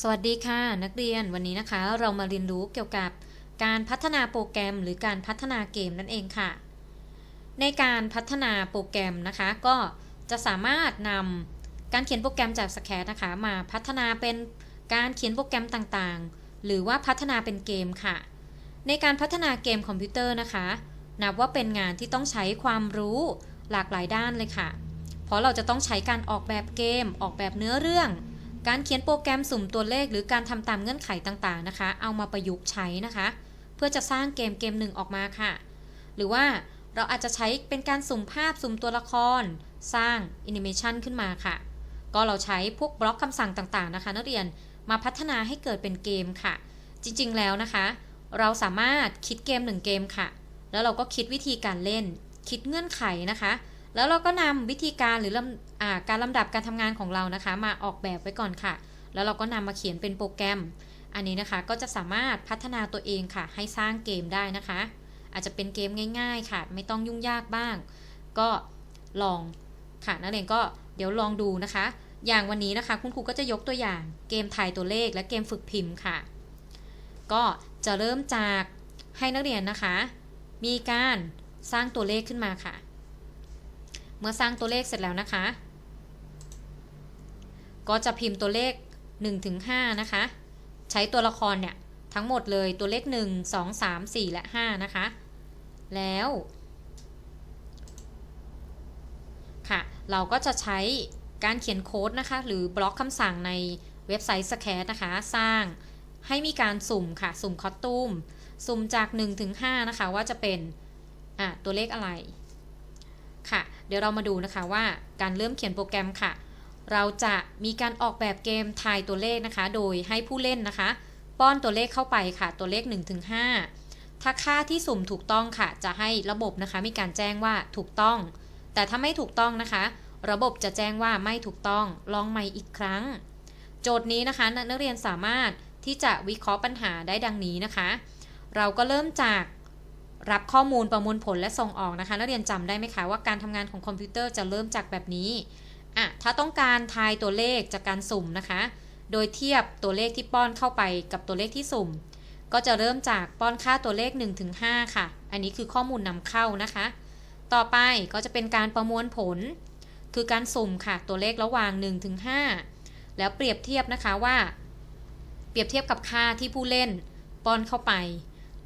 สวัสดีค่ะ นักเรียนวันนี้นะคะ เรามาเรียนรู้เกี่ยวกับการพัฒนาโปรแกรม หรือการพัฒนาเกมนั่นเองค่ะ ในการพัฒนาโปรแกรมนะคะ ก็จะสามารถนำการเขียนโปรแกรมจากสแคตนะคะ มาพัฒนาเป็นการเขียนโปรแกรมต่างๆ หรือว่าพัฒนาเป็นเกมค่ะ ในการพัฒนาเกมคอมพิวเตอร์นะคะ นับว่าเป็นงานที่ต้องใช้ความรู้หลากหลายด้านเลยค่ะ เพราะเราจะต้องใช้การออกแบบเกม ออกแบบเนื้อเรื่อง การเขียนโปรแกรมสุ่มตัวเลขหรือการทำตามเงื่อนไขต่างๆนะคะ เอามาประยุกต์ใช้นะคะ เพื่อจะสร้างเกมเกมหนึ่งออกมาค่ะ หรือว่าเราอาจจะใช้เป็นการสุ่มภาพสุ่มตัวละคร สร้างแอนิเมชันขึ้นมาค่ะ ก็เราใช้พวกบล็อกคำสั่งต่างๆนะคะ นักเรียนมาพัฒนาให้เกิดเป็นเกมค่ะ จริงๆแล้วนะคะ เราสามารถคิดเกมหนึ่งเกมค่ะ แล้วเราก็คิดวิธีการเล่น คิดเงื่อนไขนะคะ แล้วเราก็นำวิธีการหรือล การลำดับการทำงานของเรานะคะ มาออกแบบไว้ก่อนค่ะ แล้วเราก็นำมาเขียนเป็นโปรแกรม อันนี้นะคะก็จะสามารถพัฒนาตัวเองค่ะ ให้สร้างเกมได้นะคะ อาจจะเป็นเกมง่าย ๆ ค่ะ ไม่ต้องยุ่งยากบ้าง ก็ลองค่ะนักเรียนก็เดี๋ยวลองดูนะคะ อย่างวันนี้นะคะคุณครูก็จะยกตัวอย่างเกมทายตัวเลขและเกมฝึกพิมพ์ค่ะ ก็จะเริ่มจากให้นักเรียนนะคะ มีการสร้างตัวเลขขึ้นมาค่ะ เมื่อสร้างตัวเลขเสร็จแล้วนะคะ ก็จะพิมพ์ตัวเลข1ถึงนะคะ ใช้ตัวละครเนี่ยทั้งหมดเลยตัวเลข 1 2 3 4 และ 5 นะคะ แล้วค่ะ เราก็จะใช้การเขียนโค้ดนะคะ หรือบล็อกคำสั่งในเว็บไซต์ s c a t นะคะ สร้างให้มีการสุ่มค่ะ สุ่มคอสตูมสุ่มจาก 1 ถึง 5 นะคะ ว่าจะเป็นอะตัวเลขอะไร ค่ะ เดี๋ยวเรามาดูนะคะว่าการเริ่มเขียนโปรแกรมค่ะ เราจะมีการออกแบบเกมทายตัวเลขนะคะ โดยให้ผู้เล่นนะคะ ป้อนตัวเลขเข้าไปค่ะ ตัวเลข 1-5 ถ้าค่าที่สุ่มถูกต้องค่ะ จะให้ระบบนะคะ มีการแจ้งว่าถูกต้อง แต่ถ้าไม่ถูกต้องนะคะ ระบบจะแจ้งว่าไม่ถูกต้อง ลองใหม่อีกครั้ง โจทย์นี้นะคะ นักเรียนสามารถที่จะวิเคราะห์ปัญหาได้ดังนี้นะคะ เราก็เริ่มจากรับข้อมูลประมวลผลและส่งออกนะคะ นักเรียนจำได้ไหมคะว่าการทำงานของคอมพิวเตอร์จะเริ่มจากแบบนี้ อะถ้าต้องการทายตัวเลขจากการสุ่มนะคะ โดยเทียบตัวเลขที่ป้อนเข้าไปกับตัวเลขที่สุ่ม ก็จะเริ่มจากป้อนค่าตัวเลข 1-5 ค่ะ อันนี้คือข้อมูลนำเข้านะคะ ต่อไปก็จะเป็นการประมวลผล คือการสุ่มค่ะ ตัวเลขระหว่าง 1-5 แล้วเปรียบเทียบนะคะว่า เปรียบเทียบกับค่าที่ผู้เล่น ป้อนเข้าไป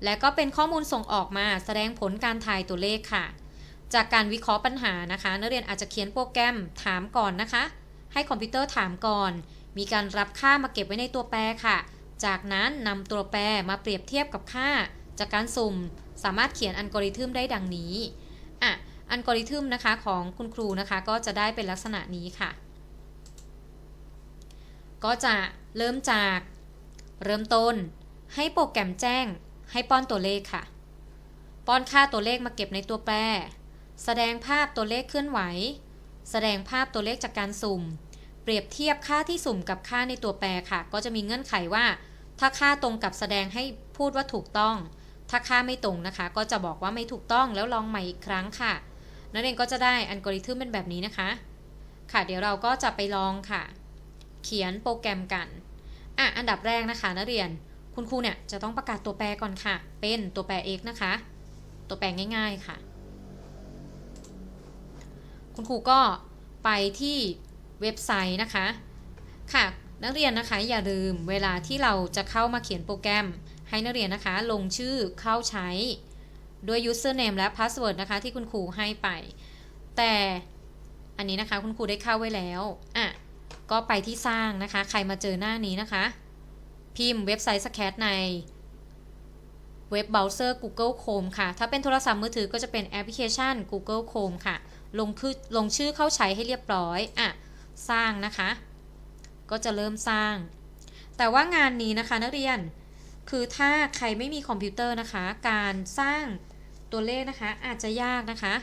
และก็เป็นข้อมูลส่งออกมาแสดงผลการทายตัวเลขค่ะ จากการวิเคราะห์ปัญหานะคะ นักเรียนอาจจะเขียนโปรแกรมถามก่อนนะคะ ให้คอมพิวเตอร์ถามก่อน มีการรับค่ามาเก็บไว้ในตัวแปรค่ะ จากนั้นนำตัวแปรมาเปรียบเทียบกับค่า จากการสุ่มสามารถเขียนอัลกอริทึมได้ดังนี้อะอัลกอริทึมนะคะของคุณครูนะคะก็จะได้เป็นลักษณะนี้ค่ะ ก็จะเริ่มจากเริ่มต้น ให้โปรแกรมแจ้ง ให้ป้อนตัวเลขค่ะ ป้อนค่าตัวเลขมาเก็บในตัวแปร แสดงภาพตัวเลขเคลื่อนไหว แสดงภาพตัวเลขจากการสุ่ม เปรียบเทียบค่าที่สุ่มกับค่าในตัวแปรค่ะ ก็จะมีเงื่อนไขว่า ถ้าค่าตรงกับแสดงให้พูดว่าถูกต้อง ถ้าค่าไม่ตรงนะคะ ก็จะบอกว่าไม่ถูกต้องแล้วลองใหม่อีกครั้งค่ะ นั่นเองก็จะได้อัลกอริทึมเป็นแบบนี้นะคะ ค่ะ เดี๋ยวเราก็จะไปลองค่ะ เขียนโปรแกรมกันอะอันดับแรกนะคะนักเรียน คุณครูเนี่ยจะต้องประกาศตัวแปรก่อนค่ะ เป็นตัวแปร x นะคะ ตัวแปรง่าย ๆค่ะ คุณครูก็ไปที่เว็บไซต์นะคะ ค่ะ นักเรียนนะคะอย่าลืมเวลาที่เราจะเข้ามาเขียนโปรแกรม ให้นักเรียนนะคะ ลงชื่อเข้าใช้ด้วย username และ password นะคะ ที่คุณครูให้ไป แต่อันนี้นะคะคุณครูได้เข้าไว้แล้วอะก็ไปที่สร้างนะคะ ใครมาเจอหน้านี้นะคะ พิมพ์เว็บไซต์สแคตในเว็บเบราว์เซอร์ Google Chrome ค่ะ ถ้าเป็นโทรศัพท์มือถือก็จะเป็นแอปพลิเคชัน Google Chrome ค่ะ ลงคือลงชื่อเข้าใช้ให้เรียบร้อยอะสร้างนะคะ ก็จะเริ่มสร้าง แต่ว่างานนี้นะคะนักเรียน คือถ้าใครไม่มีคอมพิวเตอร์นะคะ การสร้างตัวเลขนะคะ อาจจะยากนะคะ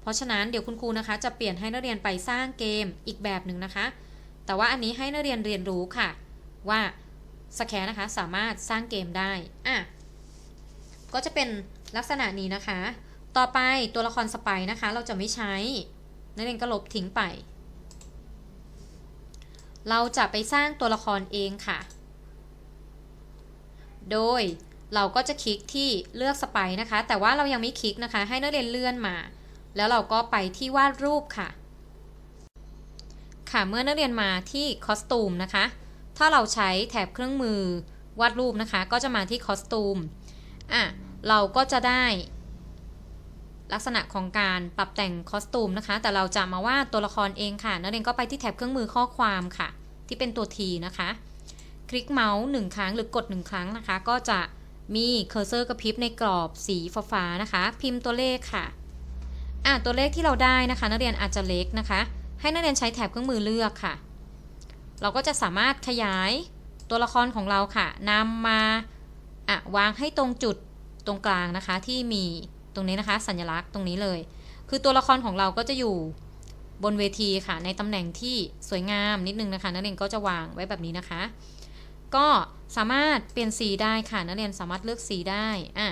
เพราะฉะนั้นเดี๋ยวคุณครูนะคะ จะเปลี่ยนให้นักเรียนไปสร้างเกมอีกแบบหนึ่งนะคะ แต่ว่าอันนี้ให้นักเรียนเรียนรู้ค่ะ ว่าสแคนนะคะสามารถสร้างเกมได้อะก็จะเป็นลักษณะนี้นะคะ ต่อไปตัวละครสไปนะคะ เราจะไม่ใช้ นักเรียนก็ลบทิ้งไป เราจะไปสร้างตัวละครเองค่ะ โดยเราก็จะคลิกที่เลือกสไปนะคะ แต่ว่าเรายังไม่คลิกนะคะ ให้นักเรียนเลื่อนมา แล้วเราก็ไปที่วาดรูปค่ะ ค่ะ เมื่อนักเรียนมาที่คอสตูมนะคะ ถ้าเราใช้แถบเครื่องมือวาดรูปนะคะ ก็จะมาที่คอสตูม อะ เราก็จะได้ ลักษณะของการปรับแต่งคอสตูมนะคะ แต่เราจะมาว่าตัวละครเองค่ะ นักเรียนก็ไปที่แถบเครื่องมือข้อความค่ะ ที่เป็นตัว T นะคะ คลิกเมาส์หนึ่งครั้งหรือกดหนึ่งครั้งนะคะ ก็จะมีเคอร์เซอร์กระพริบในกรอบสีฟ้าๆนะคะ พิมพ์ตัวเลขค่ะอะตัวเลขที่เราได้นะคะ นักเรียนอาจจะเล็กนะคะ ให้นักเรียนใช้แถบเครื่องมือเลือกค่ะ เราก็จะสามารถขยายตัวละครของเราค่ะนำมาอะวางให้ตรงจุดตรงกลางนะคะที่มี ตรงนี้นะคะ สัญลักษณ์ตรงนี้เลย คือตัวละครของเราก็จะอยู่บนเวทีค่ะ ในตำแหน่งที่สวยงามนิดนึงนะคะ นักเรียนก็จะวางไว้แบบนี้นะคะ ก็สามารถเปลี่ยนสีได้ค่ะ นักเรียนสามารถเลือกสีได้อะ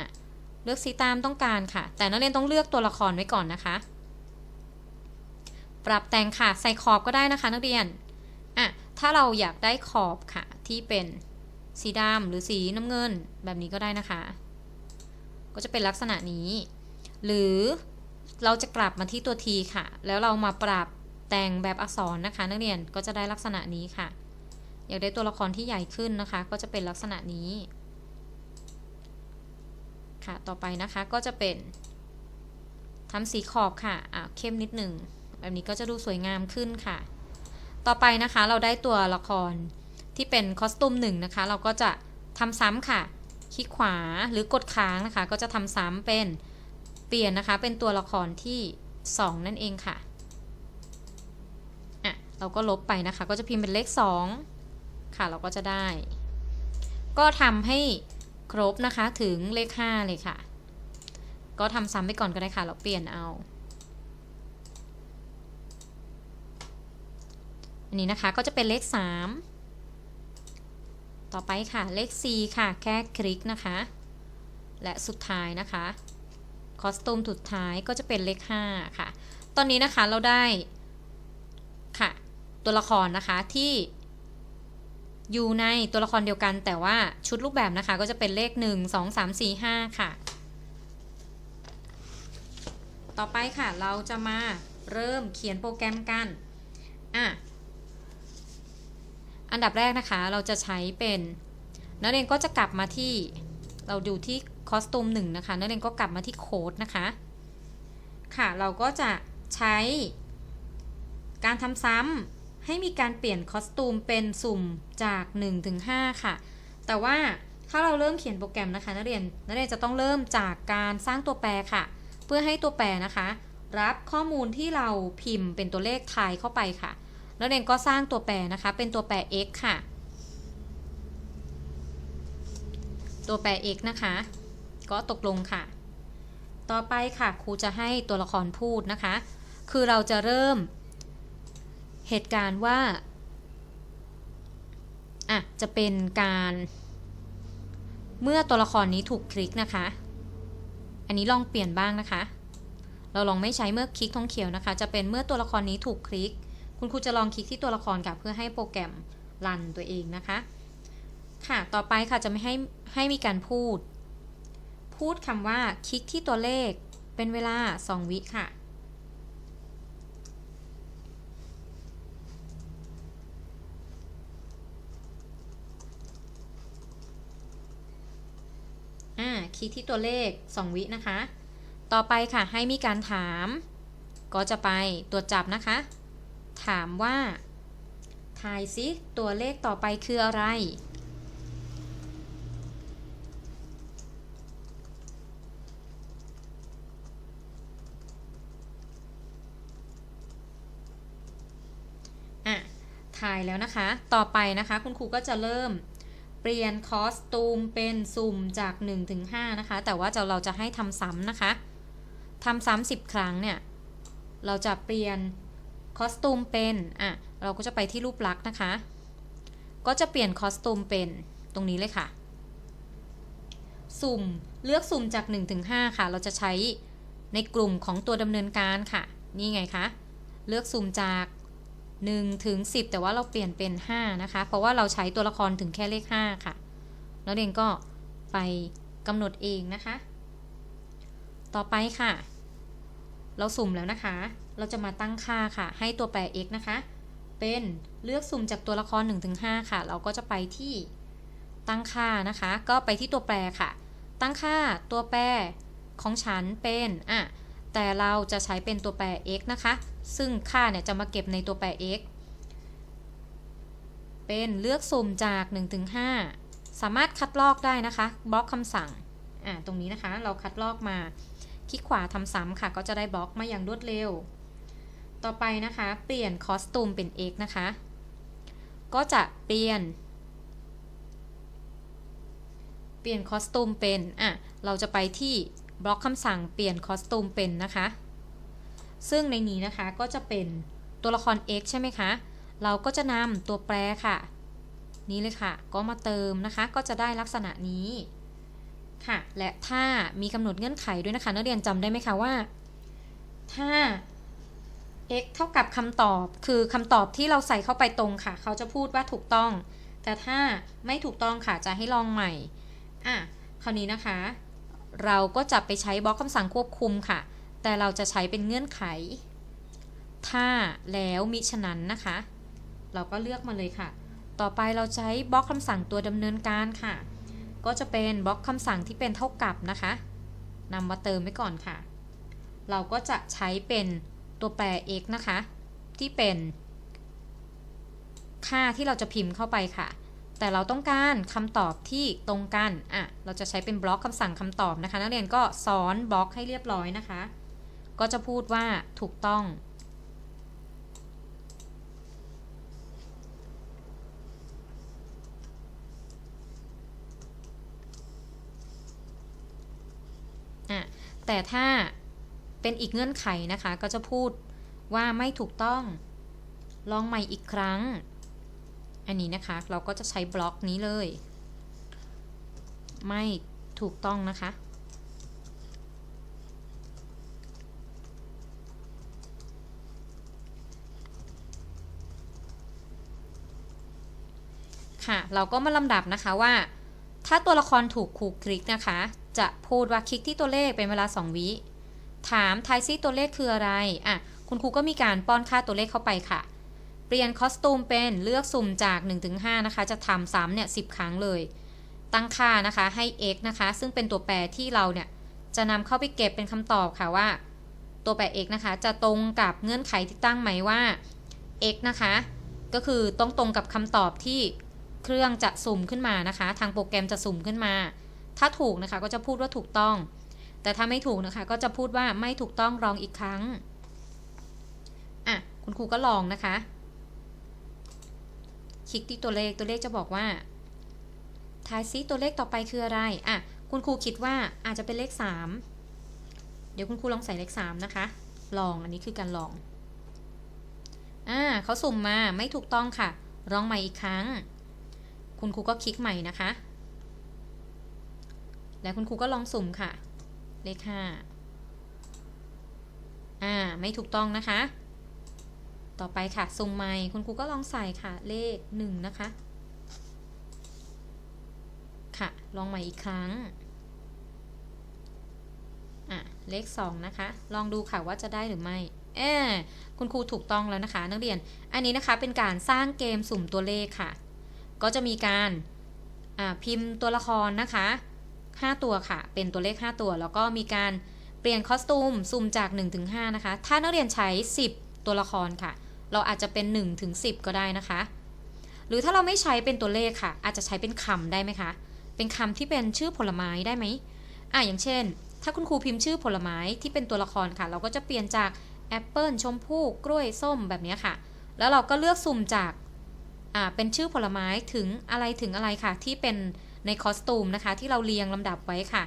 เลือกสีตามต้องการค่ะ แต่นักเรียนต้องเลือกตัวละครไว้ก่อนนะคะ ปรับแต่งค่ะ ใส่ขอบก็ได้นะคะ นักเรียนอะถ้าเราอยากได้ขอบค่ะที่เป็นสีดำหรือสีน้ำเงินแบบนี้ก็ได้นะคะ ก็จะเป็นลักษณะนี้ หรือเราจะกลับมาที่ตัว T ค่ะ แล้วเรามาปรับแต่งแบบอักษรนะคะ นักเรียนก็จะได้ลักษณะนี้ค่ะ อยากได้ตัวละครที่ใหญ่ขึ้นนะคะ ก็จะเป็นลักษณะนี้ ค่ะต่อไปนะคะก็จะเป็นทำสีขอบค่ะอะเข้มนิดหนึ่งแบบนี้ก็จะดูสวยงามขึ้นค่ะ ต่อไปนะคะเราได้ตัวละครที่เป็นคอสตูมหนึ่งนะคะ เราก็จะทำซ้ำค่ะ คลิกขวาหรือกดค้างนะคะ ก็จะทำซ้ำเป็นเปลี่ยนนะคะ เป็นตัวละครที่ 2 นั่นเองค่ะอะเราก็ลบไปนะคะ ก็จะพิมพ์เป็นเลข 2 ค่ะ เราก็จะได้ ก็ทำให้ครบนะคะถึงเลข 5 เลยค่ะ ก็ทำซ้ำไปก่อนก็ได้ค่ะ เราเปลี่ยนเอาอันนี้นะคะก็จะเป็นเลข 3 ต่อไปค่ะเลข4ค่ะ แค่คลิกนะคะ และสุดท้ายนะคะคอสตูมสุดท้ายก็จะเป็นเลข 5 ค่ะ ตอนนี้นะคะเราได้ค่ะ ตัวละครนะคะที่อยู่ในตัวละครเดียวกันแต่ว่าชุดรูปแบบนะคะก็จะเป็นเลข 1 2 3 4 5 ค่ะ ต่อไปค่ะเราจะมาเริ่มเขียนโปรแกรมกัน อะ อันดับแรกนะคะเราจะใช้เป็นนักเรียนก็จะกลับมาที่เราดูที่คอสตูมหนึ่งนะคะนักเรียนก็กลับมาที่โค้ดนะคะค่ะเราก็จะใช้ การทำซ้ำให้มีการเปลี่ยนคอสตูมเป็นสุ่มจาก1ถึง5ค่ะ แต่ว่าถ้าเราเริ่มเขียนโปรแกรมนะคะนักเรียนนักเรียนจะต้องเริ่มจากการสร้างตัวแปรค่ะ เพื่อให้ตัวแปรนะคะ รับข้อมูลที่เราพิมพ์เป็นตัวเลขไทยเข้าไปค่ะ นักเรียนก็สร้างตัวแปรนะคะ เป็นตัวแปร x ค่ะ ตัวแปร x นะคะ ก็ตกลงค่ะ ต่อไปค่ะครูจะให้ตัวละครพูดนะคะ คือเราจะเริ่ม เหตุการณ์ว่าอะจะเป็นการเมื่อตัวละครนี้ถูกคลิกนะคะ อันนี้ลองเปลี่ยนบ้างนะคะ เราลองไม่ใช้เมื่อคลิกทองเขียวนะคะ จะเป็นเมื่อตัวละครนี้ถูกคลิก คุณครูจะลองคลิกที่ตัวละครกับเพื่อให้โปรแกรมรันตัวเองนะคะ ค่ะ ต่อไปค่ะจะไม่ให้ให้มีการพูด พูดคำว่าคลิกที่ตัวเลขเป็นเวลา 2 วิค่ะอ่าคลิกที่ตัวเลข 2 วินะคะ ต่อไปค่ะให้มีการถาม ก็จะไปตรวจจับนะคะ ถามว่า ทายซิตัวเลขต่อไปคืออะไร อะถ่ายแล้วนะคะ ต่อไปนะคะ คุณครูก็จะเริ่มเปลี่ยนคอสตูมเป็นสุ่มจาก1ถึง5นะคะ แต่ว่าเราจะให้ทำซ้ำนะคะทำซ้ำ10 ครั้งเนี่ย เราจะเปลี่ยน คอสตูมเป็นอะเราก็จะไปที่รูปลักษณ์นะคะ ก็จะเปลี่ยนคอสตูมเป็นตรงนี้เลยค่ะ สุ่มเลือกสุ่มจาก1ถึง5ค่ะ เราจะใช้ในกลุ่มของตัวดำเนินการค่ะ นี่ไงคะเลือกสุ่มจาก1ถึง10 แต่ว่าเราเปลี่ยนเป็น 5 นะคะ เพราะว่าเราใช้ตัวละครถึงแค่เลข 5 ค่ะ แล้วเรียนก็ไปกำหนดเองนะคะ ต่อไปค่ะ เราสุ่มแล้วนะคะ เราจะมาตั้งค่าค่ะ ให้ตัวแปร x นะคะ เป็นเลือกสุ่มจากตัวละคร 1-5 ค่ะ เราก็จะไปที่ตั้งค่านะคะ ก็ไปที่ตัวแปรค่ะ ตั้งค่าตัวแปรของฉันเป็นอะแต่เราจะใช้เป็นตัวแปร x นะคะ ซึ่งค่าเนี่ยจะมาเก็บในตัวแปร x เป็นเลือกสุ่มจาก 1-5 สามารถคัดลอกได้นะคะ บล็อกคำสั่ง อ่า ตรงนี้นะคะ เราคัดลอกมา คลิกขวาทำซ้ำค่ะ ก็จะได้บล็อกมาอย่างรวดเร็ว ต่อไปนะคะ เปลี่ยนคอสตูมเป็น x นะคะ ก็จะเปลี่ยน เปลี่ยนคอสตูมเป็นอะเราจะไปที่บล็อกคำสั่งเปลี่ยนคอสตูมเป็นนะคะ ซึ่งในนี้นะคะก็จะเป็นตัวละคร x ใช่ไหมคะ เราก็จะนำตัวแปรค่ะ นี้เลยค่ะ ก็มาเติมนะคะ ก็จะได้ลักษณะนี้ ค่ะ และถ้ามีกำหนดเงื่อนไขด้วยนะคะ นักเรียนจำได้ไหมคะว่า ถ้า x เท่ากับคำตอบคือคำตอบที่เราใส่เข้าไปตรงค่ะ เขาจะพูดว่าถูกต้อง แต่ถ้าไม่ถูกต้องค่ะจะให้ลองใหม่อะคราวนี้นะคะ เราก็จะไปใช้บล็อกคำสั่งควบคุมค่ะ แต่เราจะใช้เป็นเงื่อนไข ถ้าแล้วมิฉะนั้นนะคะ เราก็เลือกมาเลยค่ะ ต่อไปเราใช้บล็อกคำสั่งตัวดำเนินการค่ะ ก็จะเป็นบล็อกคำสั่งที่เป็นเท่ากับนะคะนำมาเติมไว้ก่อนค่ะ เราก็จะใช้เป็นตัวแปร x นะคะ ที่เป็น ค่าที่เราจะพิมพ์เข้าไปค่ะ แต่เราต้องการคำตอบที่ตรงกันอะเราจะใช้เป็นบล็อกคำสั่งคำตอบนะคะ นักเรียนก็ซ้อนบล็อกให้เรียบร้อยนะคะ ก็จะพูดว่าถูกต้อง อะ แต่ถ้าเป็นอีกเงื่อนไขนะคะ ก็จะพูดว่าไม่ถูกต้อง ลองใหม่อีกครั้ง อันนี้นะคะ เราก็จะใช้บล็อกนี้เลย ไม่ถูกต้องนะคะ ค่ะ เราก็มาลำดับนะคะว่า ถ้าตัวละครถูกคูคลิกนะคะ จะพูดว่าคลิกที่ตัวเลขเป็นเวลา 2 วิถามทายซิตัวเลขคืออะไรอะคุณครูก็มีการป้อนค่าตัวเลขเข้าไปค่ะ เปลี่ยนคอสตูมเป็นเลือกสุ่มจาก 1-5 นะคะ จะทำซ้ำเนี่ย10 ครั้งเลย ตั้งค่านะคะให้ x นะคะ ซึ่งเป็นตัวแปรที่เราเนี่ย จะนำเข้าไปเก็บเป็นคำตอบค่ะว่า ตัวแปร x นะคะ จะตรงกับเงื่อนไขที่ตั้งไหมว่า x นะคะ ก็คือต้องตรงกับคำตอบที่เครื่องจะสุ่มขึ้นมานะคะ ทางโปรแกรมจะสุ่มขึ้นมา ถ้าถูกนะคะก็จะพูดว่าถูกต้อง แต่ถ้าไม่ถูกนะคะก็จะพูดว่าไม่ถูกต้องลองอีกครั้งอะคุณครูก็ลองนะคะ คลิกที่ตัวเลขตัวเลขจะบอกว่าทายซิตัวเลขต่อไปคืออะไรอะคุณครูคิดว่าอาจจะเป็นเลข 3 เดี๋ยวคุณครูลองใส่เลข 3 นะคะ ลองอันนี้คือการลอง อ่าเขาสุ่มมาไม่ถูกต้องค่ะลองใหม่อีกครั้ง คุณครูก็คลิกใหม่นะคะ แล้วคุณครูก็ลองสุ่มค่ะ เลข5อ่า ไม่ถูกต้องนะคะ ต่อไปค่ะสุ่มใหม่คุณครูก็ลองใส่ค่ะ เลข1นะคะ ค่ะ ลองใหม่อีกครั้ง อะ เลข2นะคะ ลองดูค่ะว่าจะได้หรือไม่เออคุณครูถูกต้องแล้วนะคะ นักเรียน อันนี้นะคะเป็นการสร้างเกมสุ่มตัวเลขค่ะ ก็จะมีการพิมพ์ตัวละครนะคะ 5 ตัวค่ะ เป็นตัวเลข 5 ตัว แล้วก็มีการเปลี่ยนคอสตูมสุ่มจาก1ถึง5นะคะ ถ้านักเรียนใช้ 10 ตัวละครค่ะ เราอาจจะเป็น1ถึง10 ก็ได้นะคะ หรือถ้าเราไม่ใช้เป็นตัวเลขค่ะ อาจจะใช้เป็นคำได้ไหมคะ เป็นคำที่เป็นชื่อผลไม้ได้ไหมอะอย่างเช่น ถ้าคุณครูพิมพ์ชื่อผลไม้ที่เป็นตัวละครค่ะ เราก็จะเปลี่ยนจากแอปเปิลชมพู่กล้วยส้มแบบนี้ค่ะ แล้วเราก็เลือกสุ่มจาก อ่า เป็นชื่อผลไม้ถึงอะไรถึงอะไรค่ะ ที่เป็น ในคอสตูมนะคะ ที่เราเรียงลำดับไว้ค่ะ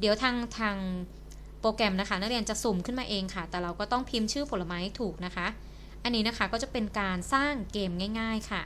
เดี๋ยวทางทางโปรแกรมนะคะ นักเรียนจะสุ่มขึ้นมาเองค่ะ แต่เราก็ต้องพิมพ์ชื่อผลไม้ถูกนะคะ อันนี้นะคะก็จะเป็นการสร้างเกมง่าย ๆ ค่ะ